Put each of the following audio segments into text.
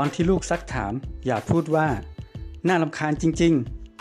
ตอนที่ลูกซักถาม อย่าพูดว่า น่าลำคาญจริง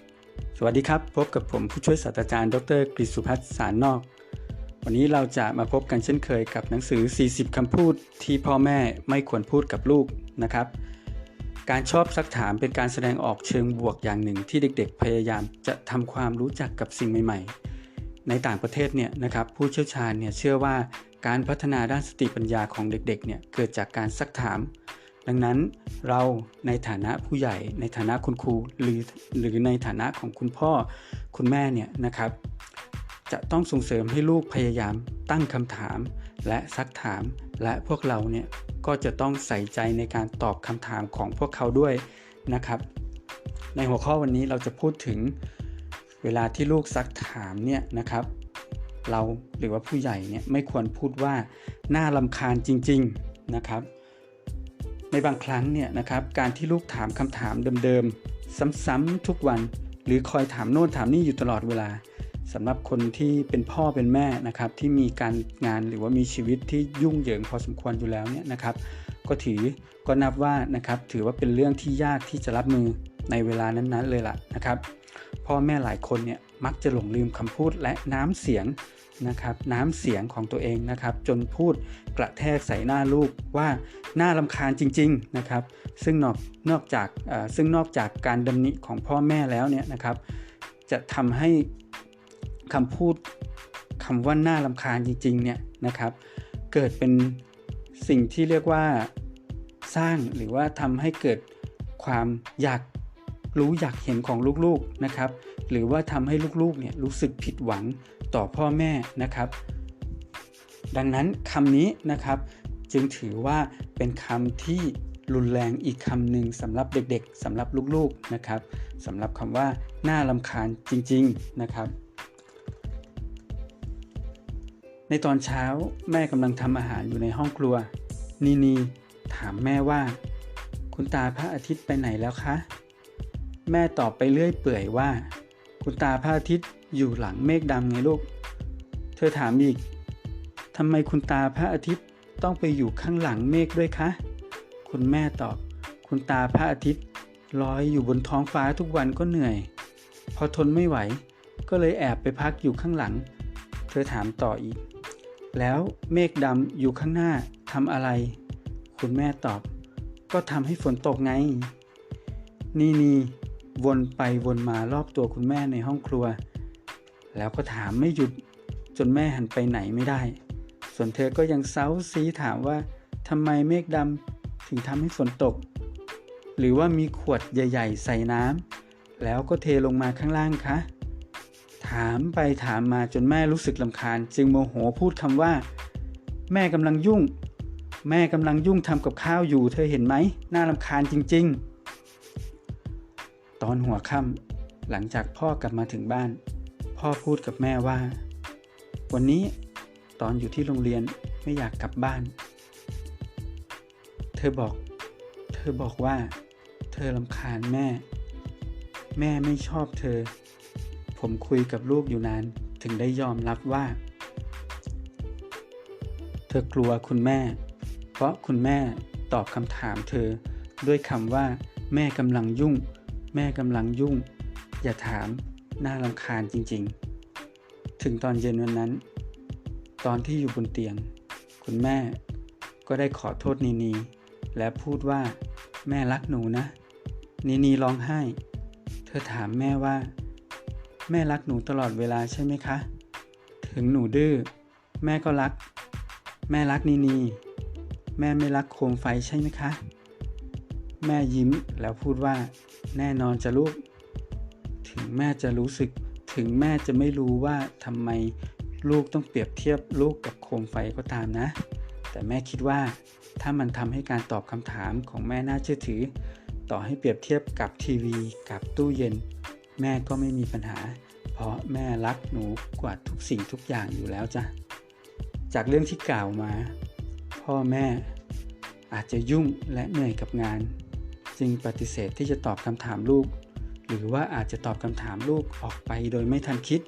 ๆ สวัสดีครับ พบกับผมผู้ช่วยศาสตราจารย์ ดรกฤษสุพัฒน์สารนอก วันนี้เราจะมาพบกันเช่นเคยกับหนังสือ 40 คำพูดที่พ่อแม่ไม่ควรพูดกับลูกนะครับ การชอบซักถามเป็นการแสดงออกเชิงบวกอย่างหนึ่งที่เด็ก ๆ พยายามจะทำความรู้จักกับสิ่งใหม่ ๆ ในต่างประเทศเนี่ยนะครับผู้เชี่ยวชาญเนี่ยเชื่อว่าการพัฒนาด้านสติปัญญาของเด็กๆเนี่ยเกิดจากการซักถาม ดังนั้นเราในฐานะผู้ใหญ่ ในฐานะคุณครูหรือหรือในฐานะของคุณพ่อคุณแม่เนี่ยนะครับ จะต้องส่งเสริมให้ลูกพยายามตั้งคำถาม และซักถาม และพวกเราเนี่ยก็จะต้องใส่ใจในการตอบคำถามของพวกเขาด้วยนะครับ ในหัวข้อวันนี้เราจะพูดถึงเวลาที่ลูกซักถามเนี่ยนะครับ เราหรือว่าผู้ใหญ่เนี่ยไม่ควรพูดว่าน่าลำคาญจริง ๆนะครับ ในบางครั้งเนี่ยนะครับการที่ลูกถามคำถามเดิมๆ ซ้ำๆทุกวัน หรือคอยถามโน่นถามนี่อยู่ตลอดเวลาสำหรับคนที่เป็นพ่อเป็นแม่นะครับที่มีการงานหรือว่ามีชีวิตที่ยุ่งเหยิงพอสมควรอยู่แล้วเนี่ยนะครับ ก็ถือก็นับว่านะครับถือว่าเป็นเรื่องที่ยากที่จะรับมือในเวลานั้นๆเลยล่ะนะครับ พ่อแม่หลายคนเนี่ยมักจะหลงลืมคำพูดและน้ำเสียง นะครับน้ำเสียงของตัวเองนะครับ จนพูดกระแทกใส่หน้าลูกว่าหน่าลำคาญจริง ๆนะครับ ซึ่งนอกนอกจากซึ่งนอกจากการดำนิของพ่อแม่แล้วเนี่ยนะครับ จะทำให้คำพูดคำว่าหน่าลำคาญจริงๆเนี่ยนะครับ เกิดเป็นสิ่งที่เรียกว่าสร้างหรือว่าทำให้เกิดความอยากรู้อยากเห็นของลูกๆนะครับ หรือว่าทำให้ลูกๆเนี่ยรู้สึกผิดหวัง ต่อพ่อแม่นะครับ ดังนั้นคำนี้นะครับจึงถือว่าเป็นคำที่รุนแรงอีกคำหนึ่งสำหรับเด็กๆสำหรับลูกๆนะครับสำหรับคำว่าน่าลำคาญจริงๆนะครับ ในตอนเช้าแม่กำลังทำอาหารอยู่ในห้องครัว นีนีถามแม่ว่า คุณตาพระอาทิตย์ไปไหนแล้วคะ แม่ตอบไปเรื่อยเปื่อยว่า คุณตาพระอาทิตย์ อยู่หลังเมฆดำไงลูก เธอถามอีกทำไมคุณตาพระอาทิตย์ต้องไปอยู่ข้างหลังเมฆด้วยคะ คุณแม่ตอบ คุณตาพระอาทิตย์ลอยอยู่บนท้องฟ้าทุกวันก็เหนื่อย พอทนไม่ไหว ก็เลยแอบไปพักอยู่ข้างหลัง เธอถามต่ออีก แล้วเมฆดำอยู่ข้างหน้าทำอะไร คุณแม่ตอบ ก็ทำให้ฝนตกไง นี่นี่วนไปวนมารอบตัวคุณแม่ในห้องครัว แล้วก็ถามไม่หยุดจนแม่หันไปไหนไม่ได้ ส่วนเธอก็ยังเซาซีถามว่าทำไมเมฆดำถึงทำให้ฝนตก หรือว่ามีขวดใหญ่ ๆ ใส่น้ำแล้วก็เทลงมาข้างล่างคะ ถามไปถามมาจนแม่รู้สึกลำคาญ จึงโมโหพูดคำว่า แม่กำลังยุ่ง แม่กำลังยุ่งทำกับข้าวอยู่ เธอเห็นไหมน่าลำคาญจริง ๆ ตอนหัวค่ำหลังจากพ่อกลับมาถึงบ้าน พ่อพูดกับแม่ว่า วันนี้ตอนอยู่ที่โรงเรียนไม่อยากกลับบ้าน เธอบอก เธอบอกว่า เธอลำคาญแม่ แม่ไม่ชอบเธอ ผมคุยกับลูกอยู่นานถึงได้ยอมรับว่า เธอกลัวคุณแม่ เพราะคุณแม่ตอบคำถามเธอ ด้วยคำว่า แม่กำลังยุ่ง แม่กำลังยุ่ง อย่าถาม น่ารำคาญจริงๆ ถึงตอนเย็นวันนั้น ตอนที่อยู่บนเตียง คุณแม่ก็ได้ขอโทษนีนี และพูดว่า แม่รักหนูนะ นีนีร้องไห้ เธอถามแม่ว่า แม่รักหนูตลอดเวลาใช่ไหมคะ ถึงหนูดื้อแม่ก็รัก แม่รักนีนี แม่ไม่รักโคมไฟใช่ไหมคะ แม่ยิ้มแล้วพูดว่า แน่นอนจะลูก ถึงแม่จะรู้สึก ถึงแม่จะไม่รู้ว่าทำไมลูกต้องเปรียบเทียบลูกกับโคมไฟก็ตามนะ แต่แม่คิดว่า ถ้ามันทำให้การตอบคำถามของแม่น่าเชื่อถือ ต่อให้เปรียบเทียบกับทีวี กับตู้เย็น แม่ก็ไม่มีปัญหา เพราะแม่รักหนูกว่าทุกสิ่งทุกอย่างอยู่แล้วจ้ะ จากเรื่องที่กล่าวมา พ่อแม่อาจจะยุ่งและเหนื่อยกับงาน จึงปฏิเสธที่จะตอบคำถามลูก หรือว่าอาจจะตอบคำถามลูกออกไปโดยไม่ทันคิด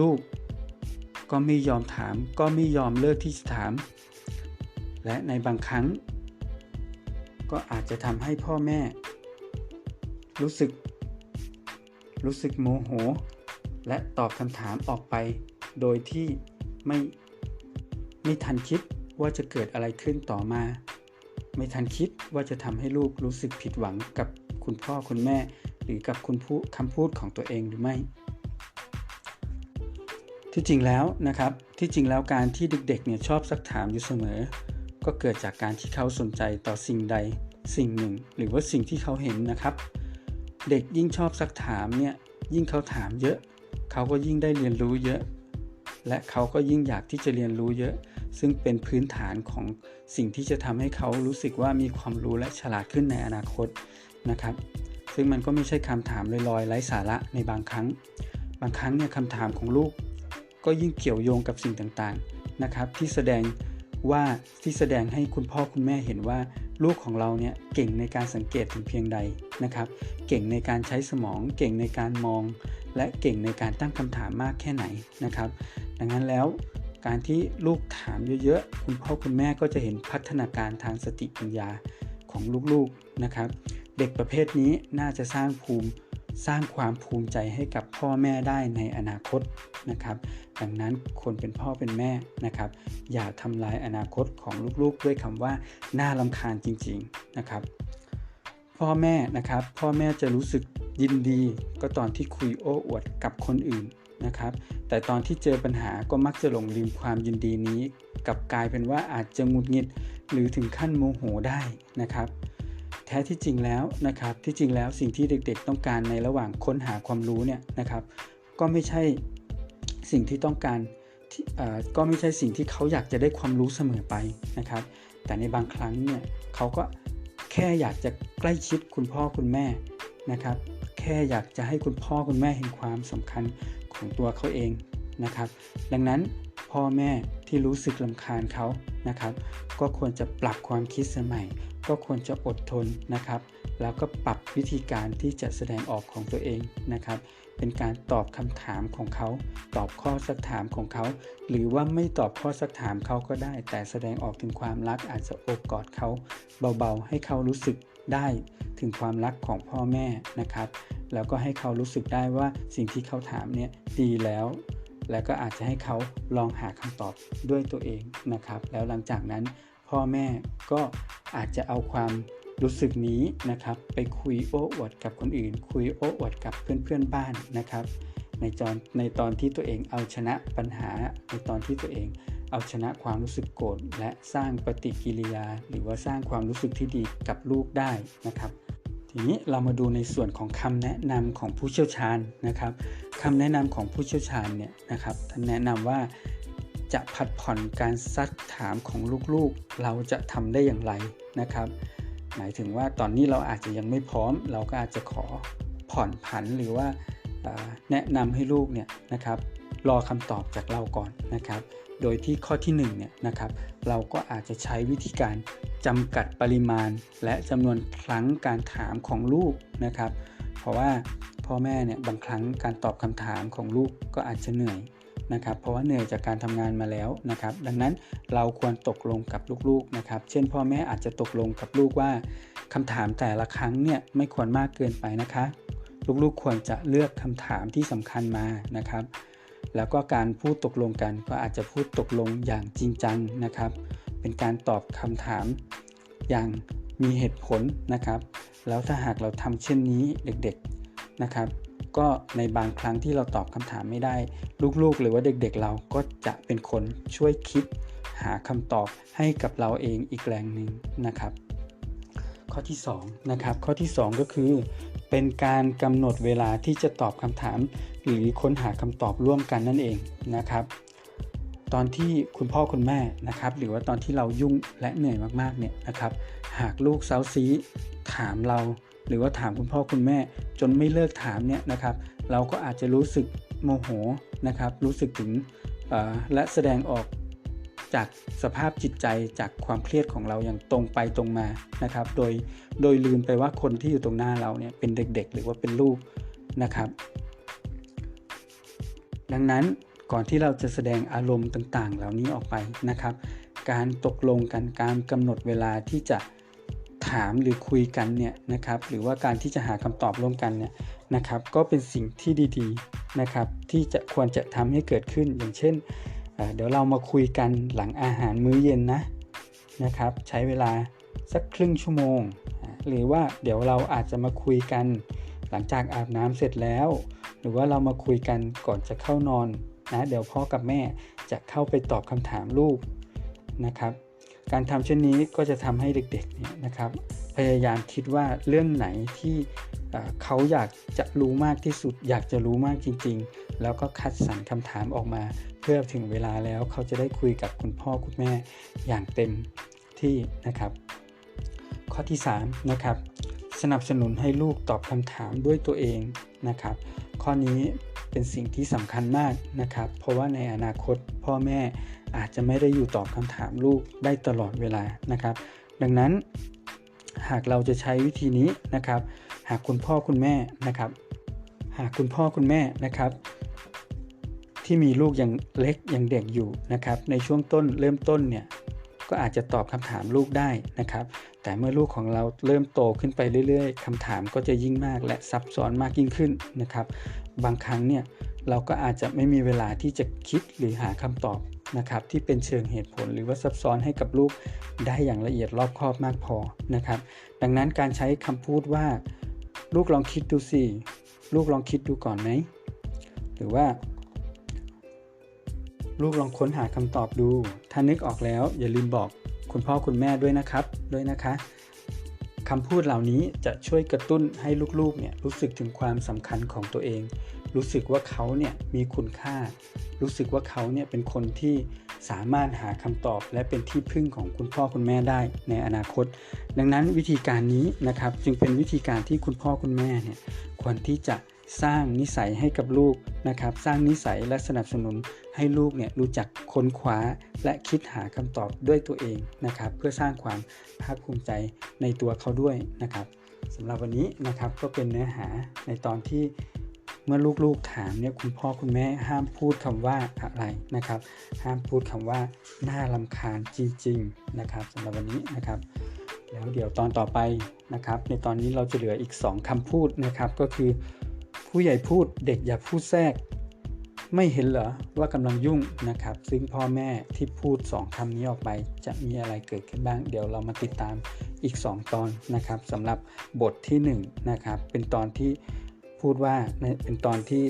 ลูกก็ไม่ยอมถามก็ไม่ยอมเลิกที่จะถาม และในบางครั้ง ก็อาจจะทำให้พ่อแม่ รู้สึก รู้สึกโมโห และตอบคำถามออกไป โดยที่ไม่ไม่ทันคิดว่าจะเกิดอะไรขึ้นต่อมา ไม่ทันคิดว่าจะทำให้ลูกรู้สึกผิดหวังกับคุณพ่อคุณแม่ หรือกับคุณผู้คำพูดของตัวเองหรือไม่ ที่จริงแล้วนะครับที่จริงแล้วการที่เด็กๆเนี่ยชอบซักถามอยู่เสมอ ก็เกิดจากการที่เขาสนใจต่อสิ่งใดสิ่งหนึ่ง หรือว่าสิ่งที่เขาเห็นนะครับ เด็กยิ่งชอบซักถามเนี่ยยิ่งเขาถามเยอะ เขาก็ยิ่งได้เรียนรู้เยอะ และเขาก็ยิ่งอยากที่จะเรียนรู้เยอะ ซึ่งเป็นพื้นฐานของสิ่งที่จะทำให้เขารู้สึกว่ามีความรู้และฉลาดขึ้นในอนาคตนะครับ ซึ่งมันก็ไม่ใช่คำถามลอยๆไร้สาระในบางครั้ง บางครั้งเนี่ยคำถามของลูก ก็ยิ่งเกี่ยวโยงกับสิ่งต่างๆนะครับที่แสดงว่าที่แสดงให้คุณพ่อคุณแม่เห็นว่าลูกของเราเนี่ยเก่งในการสังเกตถึงเพียงใดนะครับ เก่งในการใช้สมอง เก่งในการมอง และเก่งในการตั้งคำถามมากแค่ไหนนะครับ ดังนั้นแล้วการที่ลูกถามเยอะๆ คุณพ่อคุณแม่ก็จะเห็นพัฒนาการทางสติปัญญาของลูกๆนะครับ เด็กประเภทนี้น่าจะสร้างภูมิสร้างความภูมิใจให้กับพ่อแม่ได้ในอนาคตนะครับ ดังนั้นคนเป็นพ่อเป็นแม่นะครับ อย่าทำลายอนาคตของลูกๆ ด้วยคำว่าน่าลำคาญจริง ๆนะครับ พ่อแม่นะครับ พ่อแม่จะรู้สึกยินดีก็ตอนที่คุยโอ้อวดกับคนอื่นนะครับ แต่ตอนที่เจอปัญหาก็มักจะหลงลืมความยินดีนี้ กับกลายเป็นว่าอาจจะหงุดหงิด หรือถึงขั้นโมโหได้นะครับ แท้ที่จริงแล้วนะครับที่จริงแล้วสิ่งที่เด็กๆต้องการในระหว่างค้นหาความรู้เนี่ยนะครับ ก็ไม่ใช่สิ่งที่ต้องการก็ไม่ใช่สิ่งที่เขาอยากจะได้ความรู้เสมอไปนะครับ แต่ในบางครั้งเนี่ยเขาก็แค่อยากจะใกล้ชิดคุณพ่อคุณแม่นะครับ แค่อยากจะให้คุณพ่อคุณแม่เห็นความสำคัญของตัวเขาเองนะครับ ดังนั้นพ่อแม่ ที่รู้สึกลำคาญเขานะครับ ก็ควรจะปรับความคิดสมัย ก็ควรจะอดทนนะครับ แล้วก็ปรับวิธีการที่จะแสดงออกของตัวเองนะครับ เป็นการตอบคำถามของเขา ตอบข้อสักถามของเขา หรือว่าไม่ตอบข้อสักถามเขาก็ได้ แต่แสดงออกถึงความรักอาจจะโอบกอดเขาเบาๆ ให้เขารู้สึกได้ถึงความรักของพ่อแม่นะครับ แล้วก็ให้เขารู้สึกได้ว่าสิ่งที่เขาถามเนี่ยดีแล้ว แล้วก็อาจจะให้เขาลองหาคำตอบด้วยตัวเองนะครับ แล้วหลังจากนั้นพ่อแม่ก็อาจจะเอาความรู้สึกนี้นะครับไปคุยโอ้อวดกับคนอื่น คุยโอ้อวดกับเพื่อนๆบ้านนะครับ ในตอนในตอนที่ตัวเองเอาชนะปัญหาในตอนที่ตัวเองเอาชนะความรู้สึกโกรธและสร้างปฏิกิริยา หรือว่าสร้างความรู้สึกที่ดีกับลูกได้นะครับ ทีนี้เรามาดูในส่วนของคำแนะนำของผู้เชี่ยวชาญนะครับคำแนะนำของผู้เชี่ยวชาญเนี่ยนะครับท่านแนะนำว่าจะผัดผ่อนการซักถามของลูกๆ เราจะทำได้อย่างไรนะครับ หมายถึงว่าตอนนี้เราอาจจะยังไม่พร้อม เราก็อาจจะขอผ่อนผันหรือว่าแนะนำให้ลูกเนี่ยนะครับ รอคำตอบจากเราก่อนนะครับ โดยที่ข้อที่1เนี่ยนะครับเราก็อาจจะใช้วิธีการจำกัดปริมาณ และจำนวนครั้งการถามของลูกนะครับ เพราะว่าพ่อแม่เนี่ยบางครั้งการตอบคำถามของลูกก็อาจจะเหนื่อยนะครับเพราะว่าเหนื่อยจากการทำงานมาแล้วนะครับ ดังนั้นเราควรตกลงกับลูกๆนะครับ เช่น พ่อแม่อาจจะตกลงกับลูกว่าคำถามแต่ละครั้งเนี่ยไม่ควรมากเกินไปนะคะ ลูกๆควรจะเลือกคำถามที่สำคัญมานะครับ แล้วก็การพูดตกลงกันก็อาจจะพูดตกลงอย่างจริงจังนะครับ เป็นการตอบคำถามอย่างมีเหตุผลนะครับ แล้วถ้าหากเราทำเช่นนี้เด็กๆนะครับ ก็ในบางครั้งที่เราตอบคำถามไม่ได้ ลูกๆ หรือว่าเด็กๆเราก็จะเป็นคนช่วยคิดหาคำตอบให้กับเราเองอีกแรงหนึ่งนะครับ ข้อที่2นะครับข้อที่ 2 ก็คือ เป็นการกำหนดเวลาที่จะตอบคำถาม หรือค้นหาคำตอบร่วมกันนั่นเองนะครับ ตอนที่คุณพ่อคุณแม่นะครับ หรือว่าตอนที่เรายุ่งและเหนื่อยมากๆเนี่ยนะครับ หากลูกเซาซีถามเรา หรือว่าถามคุณพ่อคุณแม่ จนไม่เลิกถามเนี่ยนะครับ เราก็อาจจะรู้สึกโมโหนะครับ รู้สึกถึงและแสดงออก จากสภาพจิตใจจากความเครียดของเราอย่างตรงไปตรงมานะครับ โดยโดยลืมไปว่าคนที่อยู่ตรงหน้าเราเนี่ยเป็นเด็กๆ หรือว่าเป็นลูกนะครับ ดังนั้นก่อนที่เราจะแสดงอารมณ์ต่างๆ เหล่านี้ออกไปนะครับ การตกลงกันการกำหนดเวลาที่จะถามหรือคุยกันเนี่ยนะครับ หรือว่าการที่จะหาคำตอบร่วมกันเนี่ยนะครับ ก็เป็นสิ่งที่ดีๆนะครับ ที่จะควรจะทำให้เกิดขึ้นอย่างเช่น เดี๋ยวเรามาคุยกันหลังอาหารมื้อเย็นนะนะครับ ใช้เวลาสักครึ่งชั่วโมง หรือว่าเดี๋ยวเราอาจจะมาคุยกันหลังจากอาบน้ำเสร็จแล้ว หรือว่าเรามาคุยกันก่อนจะเข้านอนนะเดี๋ยวพ่อกับแม่จะเข้าไปตอบคำถามลูกนะครับ การทำเช่นนี้ก็จะทำให้เด็กๆเนี่ยนะครับ พยายามคิดว่าเรื่องไหนที่เขาอยากจะรู้มากที่สุด อยากจะรู้มากจริง ๆ แล้วก็คัดสรรคำถามออกมา เพื่อถึงเวลาแล้วเขาจะได้คุยกับคุณพ่อคุณแม่อย่างเต็มที่นะครับ ข้อที่3นะครับสนับสนุนให้ลูกตอบคำถามด้วยตัวเองนะครับ ข้อนี้เป็นสิ่งที่สำคัญมากนะครับ เพราะว่าในอนาคตพ่อแม่อาจจะไม่ได้อยู่ตอบคำถามลูกได้ตลอดเวลานะครับ ดังนั้น หากเราจะใช้วิธีนี้นะครับ หากคุณพ่อคุณแม่นะครับ หากคุณพ่อคุณแม่นะครับ ที่มีลูกยังเล็กยังเด็กอยู่นะครับ ในช่วงต้นเริ่มต้นเนี่ยก็อาจจะตอบคำถามลูกได้นะครับ แต่เมื่อลูกของเราเริ่มโตขึ้นไปเรื่อยๆคำถามก็จะยิ่งมากและซับซ้อนมากยิ่งขึ้นนะครับ บางครั้งเนี่ยเราก็อาจจะไม่มีเวลาที่จะคิดหรือหาคำตอบ นะครับที่เป็นเชิงเหตุผลหรือว่าซับซ้อนให้กับลูกได้อย่างละเอียดรอบคอบมากพอนะครับ ดังนั้นการใช้คำพูดว่า ลูกลองคิดดูสิลูกลองคิดดูก่อนไหมหรือว่า ลูกลองค้นหาคำตอบดู ถ้านึกออกแล้ว อย่าลืมบอกคุณพ่อคุณแม่ด้วยนะครับด้วยนะคะคำพูดเหล่านี้จะช่วยกระตุ้นให้ลูกๆเนี่ยรู้สึกถึงความสำคัญของตัวเอง รู้สึกว่าเขาเนี่ยมีคุณค่า รู้สึกว่าเขาเนี่ยเป็นคนที่สามารถหาคำตอบ และเป็นที่พึ่งของคุณพ่อคุณแม่ได้ในอนาคต ดังนั้นวิธีการนี้นะครับจึงเป็นวิธีการที่คุณพ่อคุณแม่เนี่ยควรที่จะสร้างนิสัยให้กับลูกนะครับ สร้างนิสัยและสนับสนุนให้ลูกเนี่ยรู้จักค้นคว้าและคิดหาคำตอบด้วยตัวเองนะครับ เพื่อสร้างความภาคภูมิใจในตัวเขาด้วยนะครับสำหรับวันนี้นะครับก็เป็นเนื้อหาในตอนที่ เมื่อลูกๆถามเนี่ยคุณพ่อคุณแม่ห้ามพูดคำว่าอะไรนะครับ ห้ามพูดคำว่าน่าลำคาญจริง ๆนะครับสำหรับวันนี้นะครับ แล้วเดี๋ยวตอนต่อไปนะครับ ในตอนนี้เราจะเหลืออีก 2คำพูดนะครับ ก็คือผู้ใหญ่พูดเด็กอย่าพูดแทรก ไม่เห็นเหรอว่ากำลังยุ่งนะครับ ซึ่งพ่อแม่ที่พูด 2คำนี้ออกไป จะมีอะไรเกิดขึ้นบ้าง เดี๋ยวเรามาติดตามอีก 2 ตอนนะครับสำหรับบทที่1นะครับเป็นตอนที่ พูดว่าเป็นตอนที่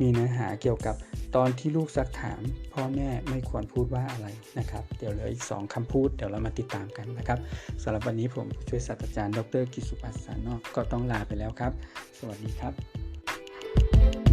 มีเนื้อหาเกี่ยวกับตอนที่ลูกซักถาม พ่อแม่ไม่ควรพูดว่าอะไรนะครับ เดี๋ยวเหลืออีก 2คำพูดเดี๋ยวเรามาติดตามกันนะครับสำหรับวันนี้ผมช่วยศาสตราจารย์ ดรกิสุปัสสานอกก็ต้องลาไปแล้วครับ สวัสดีครับ